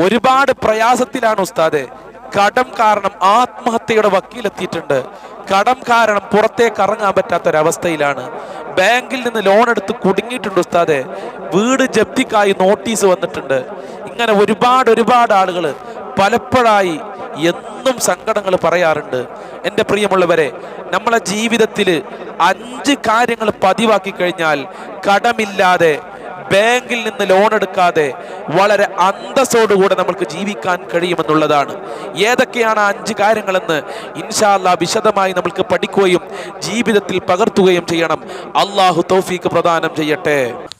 ഒരുപാട് പ്രയാസത്തിലാണ് ഉസ്താദെ. കടം കാരണം ആത്മഹത്യയുടെ വക്കീലെത്തിയിട്ടുണ്ട്. കടം കാരണം പുറത്തേക്ക് ഇറങ്ങാൻ പറ്റാത്തൊരവസ്ഥയിലാണ്. ബാങ്കിൽ നിന്ന് ലോൺ എടുത്ത് കുടുങ്ങിയിട്ടുണ്ട് ഉസ്താദെ. വീട് ജപ്തിക്കായി നോട്ടീസ് വന്നിട്ടുണ്ട്. ഇങ്ങനെ ഒരുപാട് ഒരുപാട് ആളുകൾ പലപ്പോഴായി എന്നും സങ്കടങ്ങൾ പറയാറുണ്ട്. എന്റെ പ്രിയമുള്ളവരെ നമ്മളെ ജീവിതത്തിൽ അഞ്ച് കാര്യങ്ങൾ പതിവാക്കി കഴിഞ്ഞാൽ കടമില്ലാതെ ബാങ്കിൽ നിന്ന് ലോൺ എടുക്കാതെ വളരെ അന്തസ്സോടുകൂടെ നമുക്ക് ജീവിക്കാൻ കഴിയുമെന്നുള്ളതാണ് ഏതൊക്കെയാണ് ആ അഞ്ച് കാര്യങ്ങളെന്ന് ഇൻഷാല്ല വിശദമായി നമുക്ക് പഠിക്കുകയും ജീവിതത്തിൽ പകർത്തുകയും ചെയ്യണം അള്ളാഹു തൗഫീക്ക് പ്രദാനം ചെയ്യട്ടെ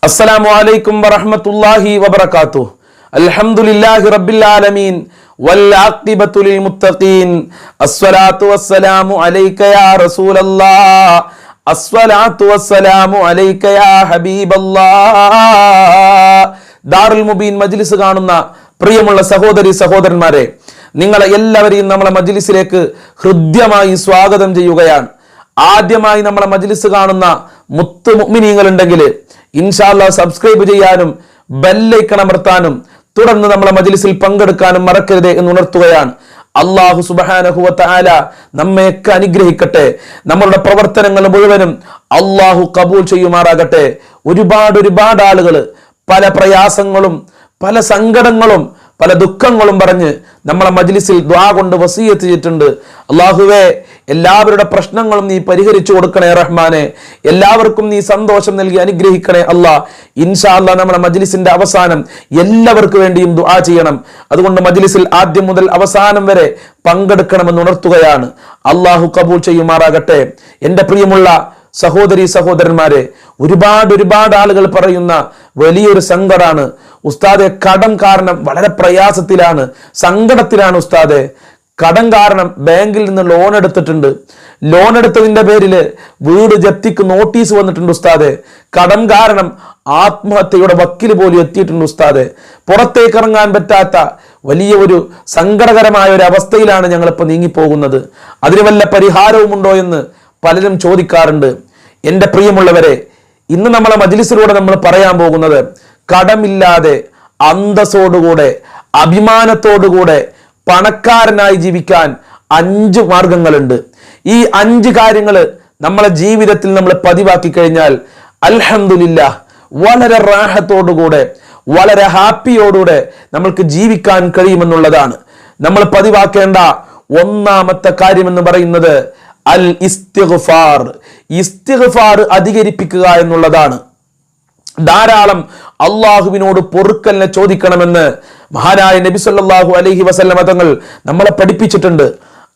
അസ്സലാമു അലൈക്കും വറഹ്മത്തുള്ളാഹി വബറകാതുഹു അൽഹംദുലില്ലാഹി റബ്ബിൽ ആലമീൻ والعاقبة للمتقين الصلاة والسلام عليك يا رسول الله ദാറുൽ മുബീൻ മജ്ലിസ് കാണുന്ന പ്രിയമുള്ള സഹോദരി സഹോദരന്മാരെ നിങ്ങളെ എല്ലാവരെയും നമ്മളെ മജ്ലിസിലേക്ക് ഹൃദ്യമായി സ്വാഗതം ചെയ്യുകയാണ്. ആദ്യമായി നമ്മളെ മജ്ലിസ് കാണുന്ന മുത്ത് മുഗ്മിനീങ്ങൾ ഉണ്ടെങ്കിൽ ഇൻഷാല്ല സബ്സ്ക്രൈബ് ചെയ്യാനും ബെല്ലൈക്കണമർത്താനും തുടർന്ന് നമ്മളെ മജ്ലിസിൽ പങ്കെടുക്കാനും മറക്കരുത് എന്ന് ഉണർത്തുകയാണ്. അള്ളാഹു സുബാനഹുവത്ത ആല നമ്മയൊക്കെ അനുഗ്രഹിക്കട്ടെ. നമ്മളുടെ പ്രവർത്തനങ്ങൾ മുഴുവനും അള്ളാഹു കബൂൽ ചെയ്യുമാറാകട്ടെ. ഒരുപാട് ഒരുപാട് ആളുകൾ പല പ്രയാസങ്ങളും പല സങ്കടങ്ങളും പല ദുഃഖങ്ങളും പറഞ്ഞ് നമ്മളെ മജ്ലിസിൽ ദ്വാ കൊണ്ട് വസീയത്ത് ചെയ്തിട്ടുണ്ട്. അള്ളാഹുവേ എല്ലാവരുടെ പ്രശ്നങ്ങളും നീ പരിഹരിച്ചു കൊടുക്കണേ റഹ്മാനെ. എല്ലാവർക്കും നീ സന്തോഷം നൽകി അനുഗ്രഹിക്കണേ അല്ല. ഇൻഷാ അല്ലാ നമ്മുടെ മജ്ലിസിന്റെ അവസാനം എല്ലാവർക്കും വേണ്ടിയും ദുആ ചെയ്യണം. അതുകൊണ്ട് മജ്ലിസിൽ ആദ്യം മുതൽ അവസാനം വരെ പങ്കെടുക്കണമെന്ന് ഉണർത്തുകയാണ്. അള്ളാഹു കബൂൾ ചെയ്യുമാറാകട്ടെ. എന്റെ പ്രിയമുള്ള സഹോദരി സഹോദരന്മാരെ ഒരുപാട് ഒരുപാട് ആളുകൾ പറയുന്ന വലിയൊരു സങ്കടാണ്. ഉസ്താദെ കടം കാരണം വളരെ പ്രയാസത്തിലാണ് സങ്കടത്തിലാണ് ഉസ്താദെ. കടം കാരണം ബാങ്കിൽ നിന്ന് ലോൺ എടുത്തിട്ടുണ്ട്. ലോൺ എടുത്തതിന്റെ പേരിൽ വീട് ജപ്തിക്ക് നോട്ടീസ് വന്നിട്ടുണ്ട് ഉസ്താദെ. കടം കാരണം ആത്മഹത്യയുടെ വക്കിൽ പോലും എത്തിയിട്ടുണ്ട് ഉസ്താദെ. പുറത്തേക്ക് ഇറങ്ങാൻ പറ്റാത്ത വലിയ ഒരു സങ്കടകരമായ ഒരു അവസ്ഥയിലാണ് ഞങ്ങളിപ്പോൾ നീങ്ങിപ്പോകുന്നത്. അതിന് വല്ല പരിഹാരവുമുണ്ടോ എന്ന് പലരും ചോദിക്കാറുണ്ട്. എന്റെ പ്രിയമുള്ളവരെ ഇന്ന് നമ്മളെ മജിലിസിലൂടെ നമ്മൾ പറയാൻ പോകുന്നത് കടമില്ലാതെ അന്തസ്സോടുകൂടെ അഭിമാനത്തോടുകൂടെ പണക്കാരനായി ജീവിക്കാൻ അഞ്ച് മാർഗങ്ങളുണ്ട്. ഈ അഞ്ച് കാര്യങ്ങൾ നമ്മളെ ജീവിതത്തിൽ നമ്മൾ പതിവാക്കി കഴിഞ്ഞാൽ അൽഹമില്ല വളരെ റാഹത്തോടുകൂടെ വളരെ ഹാപ്പിയോടുകൂടെ നമ്മൾക്ക് ജീവിക്കാൻ കഴിയുമെന്നുള്ളതാണ്. നമ്മൾ പതിവാക്കേണ്ട ഒന്നാമത്തെ കാര്യം എന്ന് പറയുന്നത് അൽ ഇസ്തിഗ്ഫാർ ഇസ്തിഗ്ഫാർ അധികരിപ്പിക്കുക എന്നുള്ളതാണ്. ധാരാളം അള്ളാഹുവിനോട് പൊറുക്കലിനെ ചോദിക്കണമെന്ന് മഹാനായ നബി സല്ലാഹു അലഹി വസല്ലമ തങ്ങൾ നമ്മളെ പഠിപ്പിച്ചിട്ടുണ്ട്.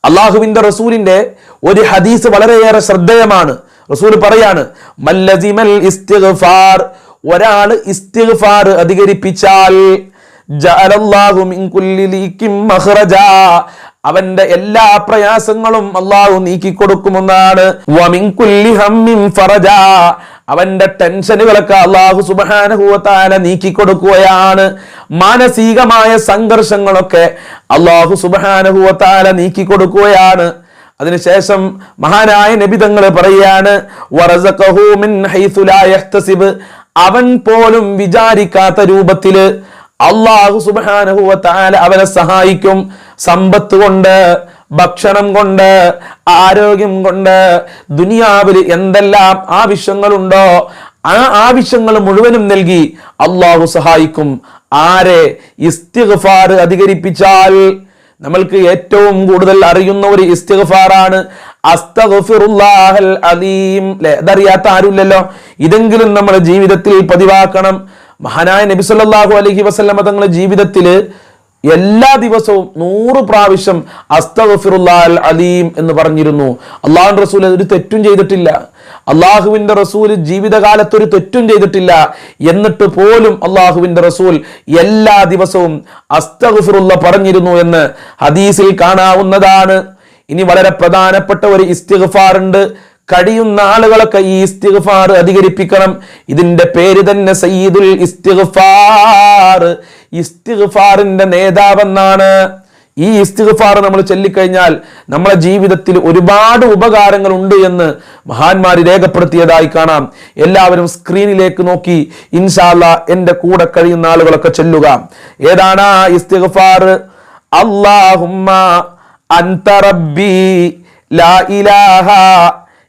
അള്ളാഹുവിന്റെ റസൂലിന്റെ ഒരു ഹദീസ് വളരെയേറെ ശ്രദ്ധേയമാണ്. റസൂൽ പറയാണ് മല്ലസിമൽ ഇസ്തിഗ്ഫാർ ഒരാൾ ഇസ്തിഗ്ഫാർ അധികരിപ്പിച്ചാൽ അവന്റെ എല്ലാ പ്രയാസങ്ങളും അള്ളാഹു നീക്കി കൊടുക്കുമെന്നാണ് വമിൻ കുല്ലി ഹമ്മിൻ ഫറജാ. അവന്റെ ടെൻഷനുകളൊക്കെ അള്ളാഹു നീക്കി കൊടുക്കുകയാണ് മാനസികമായ സംഘർഷങ്ങളൊക്കെ അള്ളാഹു സുബാനഹുവത്താല നീക്കി കൊടുക്കുകയാണ് അതിനുശേഷം മഹാനായ നബി തങ്ങൾ പറയാണ് അവൻ പോലും വിചാരിക്കാത്ത രൂപത്തിൽ അള്ളാഹു സുബാനഹുവത്താല അവനെ സഹായിക്കും. സമ്പത്ത് കൊണ്ട് ഭക്ഷണം കൊണ്ട് ആരോഗ്യം കൊണ്ട് ദുനിയാവിൽ എന്തെല്ലാം ആവശ്യങ്ങളുണ്ടോ ആ ആവശ്യങ്ങൾ മുഴുവനും നൽകി അള്ളാഹു സഹായിക്കും. ആരെ ഇസ്തിഗ്ഫാർ അധികരിപ്പിച്ചാൽ നമ്മൾക്ക് ഏറ്റവും കൂടുതൽ അറിയുന്ന ഒരു ഇസ്തിഗ്ഫാറാണ് അസ്തഗ്ഫിറുല്ലാഹൽ അലീം അതറിയാത്ത ആരുമില്ലല്ലോ? ഇതെങ്കിലും നമ്മുടെ ജീവിതത്തിൽ പതിവാക്കണം. മഹാനായ നബി സല്ലല്ലാഹു അലൈഹി വസല്ലമ തങ്ങളുടെ ജീവിതത്തിൽ എല്ലാ ദിവസവും നൂറ് പ്രാവശ്യം അസ്തഫിറുല്ലാൽ അലീം എന്ന് പറഞ്ഞിരുന്നു. അള്ളാഹു റസൂൽ ഒരു തെറ്റും ചെയ്തിട്ടില്ല. അള്ളാഹുവിന്റെ റസൂൽ ജീവിതകാലത്ത് ഒരു തെറ്റും ചെയ്തിട്ടില്ല. എന്നിട്ട് പോലും അള്ളാഹുവിന്റെ റസൂൽ എല്ലാ ദിവസവും അസ്തഫിറുല്ല പറഞ്ഞിരുന്നു എന്ന് ഹദീസിൽ കാണാവുന്നതാണ്. ഇനി വളരെ പ്രധാനപ്പെട്ട ഒരു ഇസ്തിഗ്ഫാർ ഉണ്ട് കഴിയുന്ന ആളുകളൊക്കെ ഈ ഇസ്തിഗ്ഫാർ അധികരിപ്പിക്കണം. ഇതിന്റെ പേര് തന്നെ സയ്യിദുൽ ഇസ്തിഗ്ഫാർ. ഇസ്തിഗ്ഫാറിന്റെ നേതാവെന്നാണ്. ഈ ഇസ്തിഗ്ഫാർ നമ്മൾ ചൊല്ലിക്കഴിഞ്ഞാൽ നമ്മുടെ ജീവിതത്തിൽ ഒരുപാട് ഉപകാരങ്ങൾ ഉണ്ട് എന്ന് മഹാന്മാർ രേഖപ്പെടുത്തിയതായി കാണാം. എല്ലാവരും സ്ക്രീനിലേക്ക് നോക്കി ഇൻഷാല്ല എന്റെ കൂടെ കഴിയുന്ന ആളുകളൊക്കെ ചൊല്ലുക. ഏതാണ് ആ ഇസ്തിഗ്ഫാർ? അല്ലാഹുമ്മ അൻത റബ്ബി ലാ ഇലാഹ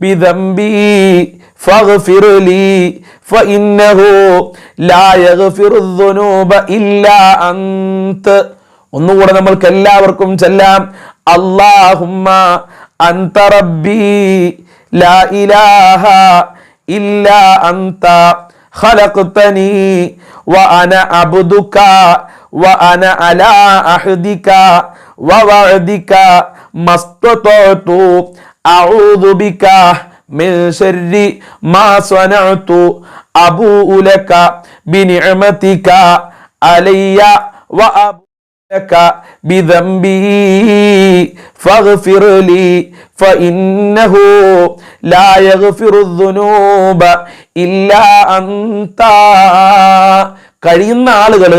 بذنبي فاغفر لي فإنه لا يغفر الذنوب إلا أنت ഒന്നുകൂടെ നമ്മൾക്ക് എല്ലാവർക്കും ചെല്ലാം അല്ലാഹുമ്മ അന്ത റബ്ബി ലാ ഇലാഹ ഇല്ലാ അന്ത خلقتني وأنا عبدك وأنا على عهدك ووعدك ما استطعت أعوذ بك من شر ما صنعت أبوء لك بنعمتك علي وأبوء لك بذنبي فاغفر لي فإنه لا يغفر الذنوب إلا أنت കഴിയുന്ന ആളുകൾ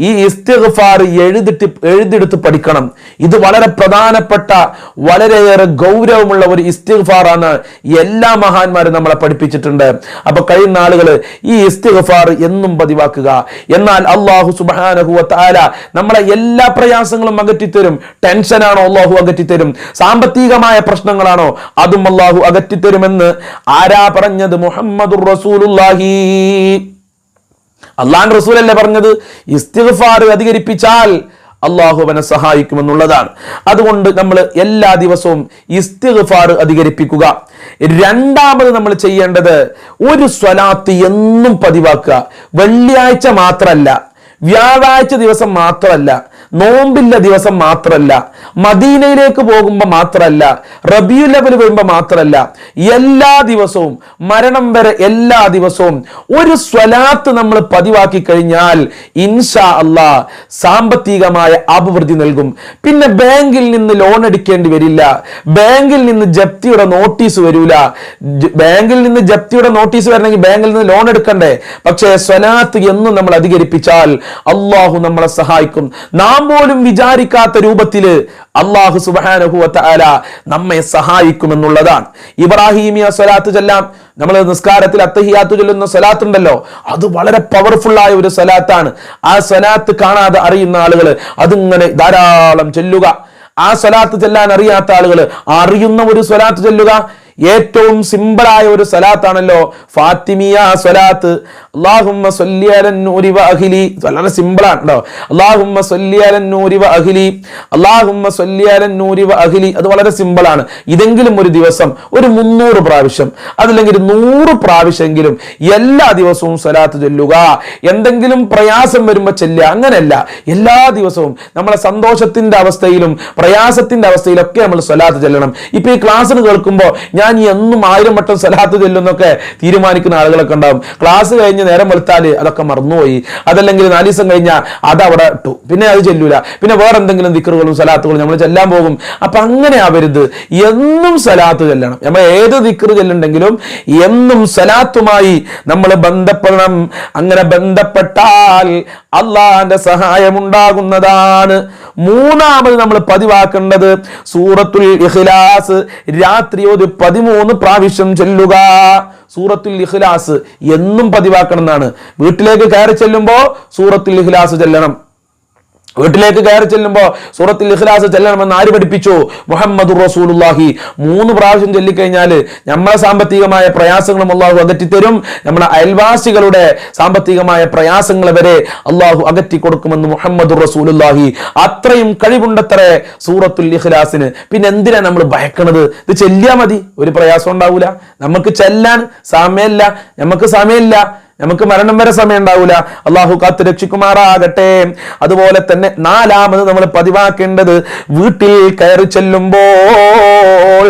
ഈ ഇസ്തിഗ്ഫാർ എഴുതിട്ട് എഴുതിയെടുത്ത് പഠിക്കണം. ഇത് വളരെ പ്രധാനപ്പെട്ട വളരെയേറെ ഗൗരവമുള്ള ഒരു ഇസ്തിഗ്ഫാറാണ് എല്ലാ മഹാന്മാരും നമ്മളെ പഠിപ്പിച്ചിട്ടുണ്ട്. അപ്പൊ കഴിയുന്ന ആളുകൾ ഈ ഇസ്തിഗ്ഫാർ എന്നും പതിവാക്കുക. എന്നാൽ അള്ളാഹു സുബാനഹു താല നമ്മളെ എല്ലാ പ്രയാസങ്ങളും അകറ്റിത്തരും. ടെൻഷനാണോ അള്ളാഹു അകറ്റിത്തരും? സാമ്പത്തികമായ പ്രശ്നങ്ങളാണോ? അതും അള്ളാഹു അകറ്റിത്തരുമെന്ന് ആരാ പറഞ്ഞത്? മുഹമ്മദുർ റസൂലുള്ളാഹി. അള്ളാൻ റസൂലല്ലേ പറഞ്ഞത്? ഇസ്തിഗ്ഫാർ അധികരിപ്പിച്ചാൽ അള്ളാഹു അവനെ സഹായിക്കുമെന്നുള്ളതാണ്. അതുകൊണ്ട് നമ്മൾ എല്ലാ ദിവസവും ഇസ്തിഗ്ഫാർ അധികരിപ്പിക്കുക. രണ്ടാമത് നമ്മൾ ചെയ്യേണ്ടത് ഒരു സ്വലാത്ത് എന്നും പതിവാക്കുക. വെള്ളിയാഴ്ച മാത്രമല്ല വ്യാഴാഴ്ച ദിവസം മാത്രമല്ല നോമ്പില്ല ദിവസം മാത്രമല്ല മദീനയിലേക്ക് പോകുമ്പോൾ മാത്രമല്ല റബിയു ലെവൽ വരുമ്പോൾ മാത്രമല്ല എല്ലാ ദിവസവും മരണം വരെ എല്ലാ ദിവസവും ഒരു സ്വലാത്ത് നമ്മൾ പതിവാക്കി കഴിഞ്ഞാൽ ഇൻഷാ അള്ളാ സാമ്പത്തികമായ അഭിവൃദ്ധി നൽകും. പിന്നെ ബാങ്കിൽ നിന്ന് ലോൺ എടുക്കേണ്ടി വരില്ല ബാങ്കിൽ നിന്ന് ജപ്തിയുടെ നോട്ടീസ് വരൂല. ബാങ്കിൽ നിന്ന് ജപ്തിയുടെ നോട്ടീസ് വരണമെങ്കിൽ ബാങ്കിൽ നിന്ന് ലോൺ എടുക്കണ്ടേ? പക്ഷേ സ്വലാത്ത് എന്നും നമ്മൾ അധികരിപ്പിച്ചാൽ അള്ളാഹു നമ്മളെ സഹായിക്കും. നാം പോലും വിചാരിക്കാത്ത രൂപത്തിൽ അള്ളാഹു സുബാനഹുവത്ത ആല നമ്മെ സഹായിക്കുമെന്നുള്ളതാണ്. ഇബ്രാഹിമിയ സ്വലാത്ത് ചെല്ലാം നമ്മൾ നിസ്കാരത്തിൽ അത്തഹിയാത്ത് ചൊല്ലുന്ന സ്വലാത്ത് ഉണ്ടല്ലോ അത് വളരെ പവർഫുൾ ആയ ഒരു സ്വലാത്താണ്. ആ സ്വലാത്ത് കാണാതെ അറിയുന്ന ആളുകൾ അതിങ്ങനെ ധാരാളം ചെല്ലുക. ആ സ്വലാത്ത് ചെല്ലാൻ അറിയാത്ത ആളുകൾ അറിയുന്ന ഒരു സ്വലാത്ത് ചൊല്ലുക. ഏറ്റവും സിമ്പിളായ ഒരു സലാത്താണല്ലോ ഫാത്തിമിയ സ്വലാത്ത്. വളരെ സിമ്പിളാണ് കേട്ടോ അള്ളാഹുമ്മ അത് വളരെ സിമ്പിളാണ് ഇതെങ്കിലും ഒരു ദിവസം ഒരു മുന്നൂറ് പ്രാവശ്യം അതല്ലെങ്കിൽ നൂറ് പ്രാവശ്യമെങ്കിലും എല്ലാ ദിവസവും സ്വലാത്ത് ചൊല്ലുക. എന്തെങ്കിലും പ്രയാസം വരുമ്പോൾ ചെല്ലുക. അങ്ങനെയല്ല. എല്ലാ ദിവസവും നമ്മളെ സന്തോഷത്തിന്റെ അവസ്ഥയിലും പ്രയാസത്തിന്റെ അവസ്ഥയിലൊക്കെ നമ്മൾ സ്വലാത്ത് ചെല്ലണം. ഇപ്പൊ ഈ ക്ലാസ്സിന് കേൾക്കുമ്പോൾ ഞാൻ ഈ എന്നും ആയിരം വട്ടം സലാത്ത് ചെല്ലുന്നൊക്കെ തീരുമാനിക്കുന്ന ആളുകളൊക്കെ ഉണ്ടാവും. ക്ലാസ് കഴിഞ്ഞ് നേരം വെളുത്താൽ അതൊക്കെ മറന്നുപോയി. അതല്ലെങ്കിൽ നാല് ദിവസം കഴിഞ്ഞാൽ അത് അവിടെ ഇട്ടു. പിന്നെ അത് ചെല്ലൂല. പിന്നെ വേറെ എന്തെങ്കിലും ദിക്കറുകളും സലാത്തുകളും നമ്മൾ ചെല്ലാൻ പോകും. അപ്പൊ അങ്ങനെ ആവരുത്. എന്നും സലാത്ത് ചെല്ലണം. നമ്മൾ ഏത് ദിക്കറ് ചെല്ലുണ്ടെങ്കിലും എന്നും സലാത്തുമായി നമ്മൾ ബന്ധപ്പെടണം. അങ്ങനെ ബന്ധപ്പെട്ടാൽ അള്ളാന്റെ സഹായം ഉണ്ടാകുന്നതാണ് മൂന്നാമത് നമ്മൾ പതിവാക്കേണ്ടത് സൂറത്തുൽ ഇഖ്ലാസ് രാത്രി ഒരു പതിമൂന്ന് പ്രാവശ്യം ചെല്ലുക. സൂറത്തുൽ ഇഖ്ലാസ് എന്നും പതിവാക്കണം എന്നാണ് വീട്ടിലേക്ക് കയറി ചെല്ലുമ്പോൾ സൂറത്തുൽ ഇഖ്ലാസ് ചെല്ലണം. വീട്ടിലേക്ക് കയറി ചെല്ലുമ്പോൾ സൂറത്തിൽ ഇഖ്ലാസ് ചെല്ലണമെന്ന് ആര് പഠിപ്പിച്ചു? മുഹമ്മദ് റസൂലുള്ളാഹി. മൂന്ന് പ്രാവശ്യം ചൊല്ലിക്കഴിഞ്ഞാൽ നമ്മളെ സാമ്പത്തികമായ പ്രയാസങ്ങളും അള്ളാഹു അകറ്റിത്തരും. നമ്മളെ അയൽവാസികളുടെ സാമ്പത്തികമായ പ്രയാസങ്ങൾ വരെ അള്ളാഹു അകറ്റി കൊടുക്കുമെന്ന് മുഹമ്മദ് റസൂലുള്ളാഹി. അത്രയും കഴിവുണ്ടത്രേ സൂറത്തുൽ ഇഖ്ലാസിന്. പിന്നെ എന്തിനാ നമ്മൾ ഭയക്കണത്? ഇത് ചെല്ലിയാൽ മതി. ഒരു പ്രയാസം ഉണ്ടാവൂല. നമുക്ക് ചെല്ലാൻ സമയമില്ല. നമുക്ക് സമയമില്ല. നമുക്ക് മരണം വരെ സമയം ഉണ്ടാവില്ല അള്ളാഹു കാത്ത് രക്ഷിക്കുമാറാകട്ടെ. അതുപോലെ തന്നെ നാലാമത് നമ്മൾ പതിവാക്കേണ്ടത് വീട്ടിൽ കയറി ചെല്ലുമ്പോൾ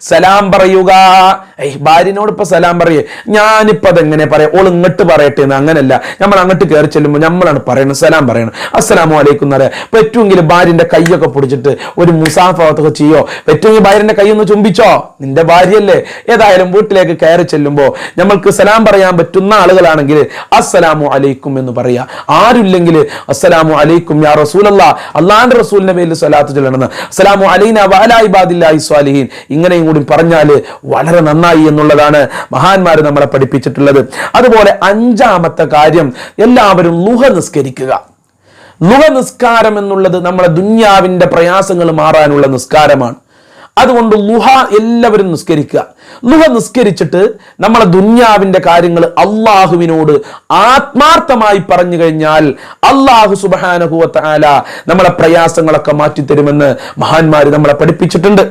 സലാം പറയുക. ഭാര്യനോട് ഇപ്പൊ സലാം പറയേ. ഞാനിപ്പോ അതെങ്ങനെ പറയാം? ഓൾ ഇങ്ങോട്ട് പറയട്ടെ എന്ന് അങ്ങനല്ല. നമ്മൾ അങ്ങോട്ട് കയറി ചെല്ലുമ്പോൾ നമ്മളാണ് പറയുന്നത് സലാം പറയണം. അസ്സലാമു അലൈക്കും എന്നറിയാം പറ്റുമെങ്കിൽ ഭാര്യന്റെ കൈയൊക്കെ പിടിച്ചിട്ട് ഒരു മുസാഫത്തൊക്കെ ചെയ്യോ? പറ്റുമെങ്കിൽ ഭാര്യന്റെ കൈ ഒന്ന് ചുംബിച്ചോ? നിന്റെ ഭാര്യയല്ലേ? ഏതായാലും വീട്ടിലേക്ക് കയറി ചെല്ലുമ്പോൾ നമ്മൾക്ക് സലാം പറയാൻ പറ്റുന്ന ആളുകളാണെങ്കിൽ അസ്സലാമു അലൈക്കും എന്ന് പറയാ. ആരുമില്ലെങ്കിൽ അസ്സലാമു അലൈക്കും യാ റസൂലല്ല. അള്ളാന്റെ റസൂലിന്റെ പേരിൽ സ്വലാത്ത് ചൊല്ലണമെന്ന്. അസ്സലാമു അലൈന വഅലാ ഇബാദില്ലാഹി സ്വാലിഹീൻ. ഇങ്ങനെയും കൂടി പറഞ്ഞാൽ വളരെ നന്നായി എന്നുള്ളതാണ് മഹാന്മാർ നമ്മളെ പഠിപ്പിച്ചിട്ടുള്ളത്. അതുപോലെ അഞ്ചാമത്തെ കാര്യം എല്ലാവരും ലുഹ നിസ്കരിക്കുക. ലുഹ നിസ്കാരം എന്നുള്ളത് നമ്മുടെ ദുന്യാവിന്റെ പ്രയാസങ്ങൾ മാറാനുള്ള നിസ്കാരമാണ്. അതുകൊണ്ട് ലുഹ എല്ലാവരും നിസ്കരിക്കുക. ലുഹ നിസ്കരിച്ചിട്ട് നമ്മളെ ദുന്യാവിന്റെ കാര്യങ്ങൾ അള്ളാഹുവിനോട് ആത്മാർത്ഥമായി പറഞ്ഞു കഴിഞ്ഞാൽ അള്ളാഹു സുബാനഹുവത്ത ആല നമ്മളെ പ്രയാസങ്ങളൊക്കെ മാറ്റിത്തരുമെന്ന് മഹാന്മാർ നമ്മളെ പഠിപ്പിച്ചിട്ടുണ്ട്.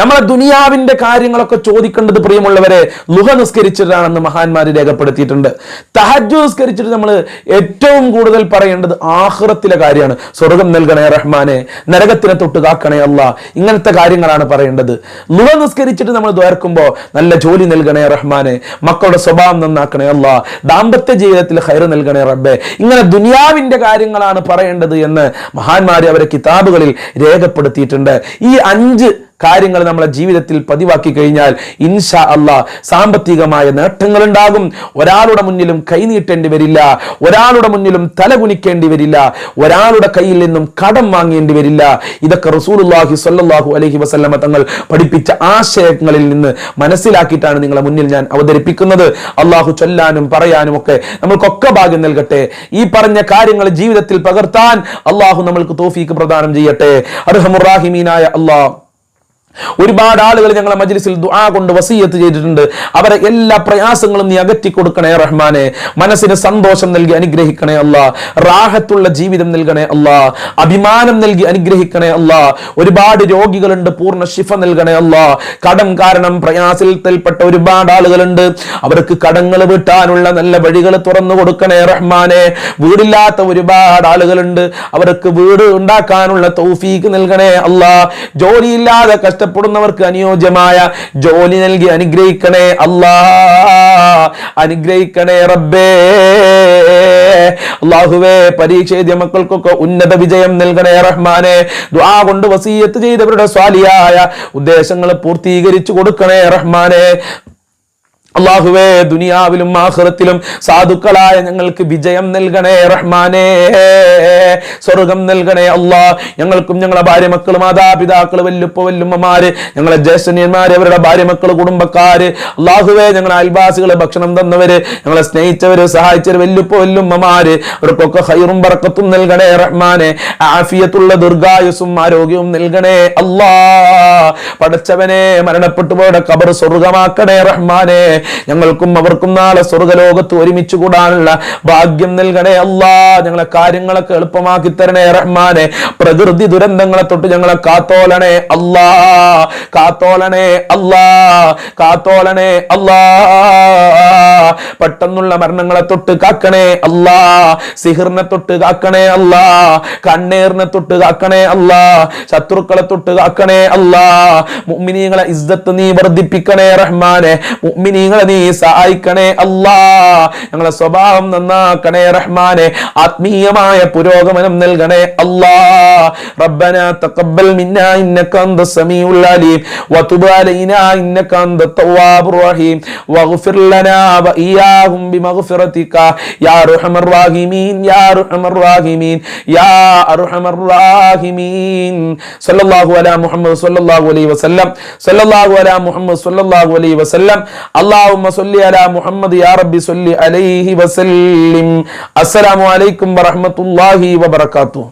നമ്മളെ ദുനിയാവിന്റെ കാര്യങ്ങളൊക്കെ ചോദിക്കേണ്ടത് പ്രിയമുള്ളവരെ ലുഹ നിസ്കരിച്ചിട്ടാണെന്ന് മഹാന്മാർ രേഖപ്പെടുത്തിയിട്ടുണ്ട്. തഹജ് നിസ്കരിച്ചിട്ട് നമ്മൾ ഏറ്റവും കൂടുതൽ പറയേണ്ടത് ആഹ്റത്തിലെ കാര്യമാണ്. സ്വർഗം നൽകണേ റഹ്മാനെ നരകത്തിനെ തൊട്ട് കാക്കണേ അല്ല ഇങ്ങനത്തെ കാര്യങ്ങളാണ് പറയേണ്ടത്. ലുഹ നിസ്കരിച്ചിട്ട് നമ്മൾ ദ്വാർക്കുമ്പോൾ നല്ല ജോലി നൽകണേ റഹ്മാനെ. മക്കളുടെ സ്വഭാവം നന്നാക്കണേ അല്ല. ദാമ്പത്യ ജീവിതത്തിൽ ഹൈർ നൽകണേ റബ്ബെ. ഇങ്ങനെ ദുനിയാവിന്റെ കാര്യങ്ങളാണ് പറയേണ്ടത് എന്ന് മഹാന്മാർ അവരെ കിതാബുകളിൽ രേഖപ്പെടുത്തിയിട്ടുണ്ട്. ഈ അഞ്ച് കാര്യങ്ങൾ നമ്മളെ ജീവിതത്തിൽ പതിവാക്കി കഴിഞ്ഞാൽ ഇൻഷാ അല്ല സാമ്പത്തികമായ നേട്ടങ്ങൾ ഉണ്ടാകും ഒരാളുടെ മുന്നിലും കൈനീട്ടേണ്ടി വരില്ല. ഒരാളുടെ മുന്നിലും തലകുനിക്കേണ്ടി വരില്ല. ഒരാളുടെ കയ്യിൽ നിന്നും കടം വാങ്ങേണ്ടി വരില്ല. ഇതൊക്കെ റസൂലുള്ളാഹി സല്ലാഹു അലഹി വസല്ലമ തങ്ങൾ പഠിപ്പിച്ച ആശയങ്ങളിൽ നിന്ന് മനസ്സിലാക്കിയിട്ടാണ് നിങ്ങളെ മുന്നിൽ ഞാൻ അവതരിപ്പിക്കുന്നത്. അള്ളാഹു ചൊല്ലാനും പറയാനും ഒക്കെ നമ്മൾക്കൊക്കെ ഭാഗ്യം നൽകട്ടെ. ഈ പറഞ്ഞ കാര്യങ്ങൾ ജീവിതത്തിൽ പകർത്താൻ അള്ളാഹു നമ്മൾക്ക് തോഫീക്ക് പ്രദാനം ചെയ്യട്ടെ. അർഹമുറാഹിമീനായ അള്ളാഹ് ഒരുപാട് ആളുകൾ ഞങ്ങളെ മജ്ലിസിൽ ദുആ കൊണ്ട് വസീയത്ത് ചെയ്തിട്ടുണ്ട്. അവരെ എല്ലാ പ്രയാസങ്ങളും നീ അകറ്റി കൊടുക്കണേ റഹ്മാനെ. മനസ്സിന് സന്തോഷം നൽകി അനുഗ്രഹിക്കണേ അല്ല റാഹത്തുള്ള ജീവിതം നൽകണേ അല്ല അഭിമാനം നൽകി അനുഗ്രഹിക്കണേ അല്ല ഒരുപാട് രോഗികളുണ്ട് പൂർണ ശിഫ നൽകണേ അല്ല കടം കാരണം പ്രയാസത്തിൽപ്പെട്ട ഒരുപാട് ആളുകളുണ്ട്. അവർക്ക് കടങ്ങൾ വീട്ടാനുള്ള നല്ല വഴികൾ തുറന്നു കൊടുക്കണേ റഹ്മാനെ. വീടില്ലാത്ത ഒരുപാട് ആളുകളുണ്ട്. അവർക്ക് വീട് ഉണ്ടാക്കാനുള്ള തൗഫീക്ക് നൽകണേ അല്ല ജോലിയില്ലാതെ കഷ്ടപ്പെടുന്നവർക്ക് അനുയോജ്യമായ ജോലി നൽകി അനുഗ്രഹിക്കണേ അല്ലാ. അനുഗ്രഹിക്കണേ റബ്ബേ. അള്ളാഹുവേ പരീക്ഷ എഴുതിയ മക്കൾക്കൊക്കെ ഉന്നത വിജയം നൽകണേ റഹ്മാനെ. ദ്വാ കൊണ്ട് വസീയത്ത് ചെയ്തവരുടെ സ്വാലിയായ ഉദ്ദേശങ്ങൾ പൂർത്തീകരിച്ചു കൊടുക്കണേ റഹ്മാനെ. അള്ളാഹുവേ ദുനിയാവിലും ആഹ്റത്തിലും സാധുക്കളായ ഞങ്ങൾക്ക് വിജയം നൽകണേ റഹ്മാനേ. സ്വർഗം നൽകണേ അള്ളാ. ഞങ്ങൾക്കും ഞങ്ങളെ ഭാര്യ മക്കൾ മാതാപിതാക്കൾ വല്ലുപ്പ വല്ലുമ്മമാര് ഞങ്ങളെ ജ്യേഷ്ഠന്യന്മാര് അവരുടെ ഭാര്യ മക്കൾ കുടുംബക്കാര് അള്ളാഹുവേ ഞങ്ങളെ അയൽവാസികളെ ഭക്ഷണം തന്നവര് ഞങ്ങളെ സ്നേഹിച്ചവര് സഹായിച്ചവര് വല്ലുപ്പ വല്ലുമ്മമാര് അവർക്കൊക്കെ ഹൈറും ബറക്കത്തും നൽകണേ റഹ്മാനെ. ആഫിയത്തുള്ള ദീർഘായുസും ആരോഗ്യവും നൽകണേ അള്ളാ. പടച്ചവനെ മരണപ്പെട്ടു പോയുടെ കബർ സ്വർഗമാക്കണേ റഹ്മാനെ. ഞങ്ങൾക്കും അവർക്കും നാളെ സ്വർഗലോകത്ത് ഒരുമിച്ച് കൂടാനുള്ള ഭാഗ്യം നൽകണേ അല്ലാ. ഞങ്ങളെ കാര്യങ്ങളൊക്കെ എളുപ്പമാക്കി തരണേ റഹ്മാനെ. പ്രകൃതി ദുരന്തങ്ങളെ തൊട്ട് ഞങ്ങളെ കാത്തോലണേ അല്ലാ. കാത്തോലണേ അല്ലാ. കാത്തോലണേ അല്ലാ. പെട്ടെന്നുള്ള മരണങ്ങളെ തൊട്ട് കാക്കണേ അല്ലാ സിഹിറിനെ തൊട്ട് കാക്കണേ അല്ലാ കണ്ണേറിനെ തൊട്ട് കാക്കണേ അല്ലാ ശത്രുക്കളെ തൊട്ട് കാക്കണേ അല്ലാ മുഅ്മിനീങ്ങളെ ഇസ്സത്ത് നീ വർദ്ധിപ്പിക്കണേ റഹ്മാനെ മുഅ്മിനീങ്ങളെ നീ സഹായിക്കണേ അല്ലാ ഞങ്ങളെ സ്വഭാവം നന്നാക്കണേ റഹ്മാനെ ആത്മീയമായ പുരോഗമനം നൽകണേ അല്ലാ ربنا تقبل منا انك انت السميع العليم وتب علينا انك انت التواب الرحيم واغفر لنا واياهم بمغفرتك يا ارحم الراحمين يا ارحم الراحمين يا ارحم الراحمين صلى الله على محمد صلى الله عليه وسلم صلى الله على محمد صلى الله عليه وسلم اللهم صل على محمد يا ربي صل عليه وسلم السلام عليكم ورحمه الله وبركاته